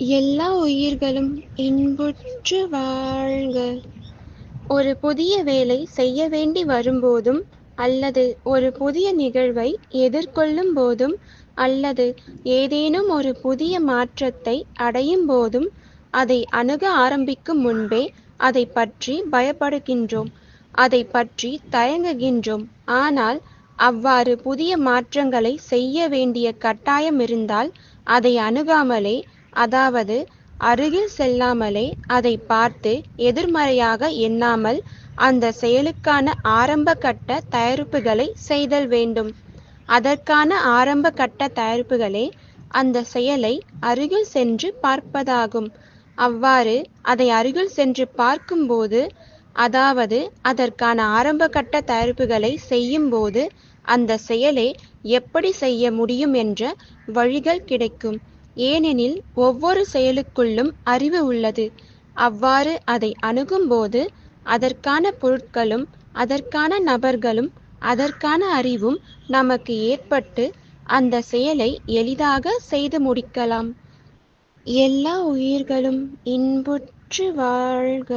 எல்லா உயிர்களும் இன்புற்று வாழ்க! ஒரு புதிய வேலை செய்ய வேண்டி வரும்போதும் அல்லது ஒரு புதிய நிகழ்வை எதிர்கொள்ளும் போதும் அல்லது ஏதேனும் ஒரு புதிய மாற்றத்தை அடையும் போதும் அதை அணுக ஆரம்பிக்கும் முன்பே அதை பற்றி பயப்படுகின்றோம் அதை பற்றி தயங்குகின்றோம் ஆனால் அவ்வாறு புதிய மாற்றங்களை செய்ய வேண்டிய கட்டாயம் இருந்தால் அதை அணுகாமலே அதாவது அருகில் செல்லாமலே அதைப் பார்த்து எதிர்மறையாக எண்ணாமல் அந்த செயலுக்கான ஆரம்ப கட்ட தயாரிப்புகளை செய்தல் வேண்டும். அதற்கான ஆரம்ப கட்ட தயாரிப்புகளே அந்த செயலை அருகில் சென்று பார்ப்பதாகும். அவ்வாறு அதை அருகில் சென்று பார்க்கும்போது அதாவது அதற்கான ஆரம்ப கட்ட தயாரிப்புகளை செய்யும்போது அந்த செயலை எப்படி செய்ய முடியும் என்ற வழிகள் கிடைக்கும். ஏனெனில் ஒவ்வொரு செயலுக்குள்ளும் அறிவு உள்ளது அவ்வாறு அதை அணுகும்போது அதற்கான பொருட்களும் அதற்கான நபர்களும் அதற்கான அறிவும் நமக்கு ஏற்பட்டு அந்த செயலை எளிதாக செய்து முடிக்கலாம் எல்லா உயிர்களும் இன்புற்று வாழ்க!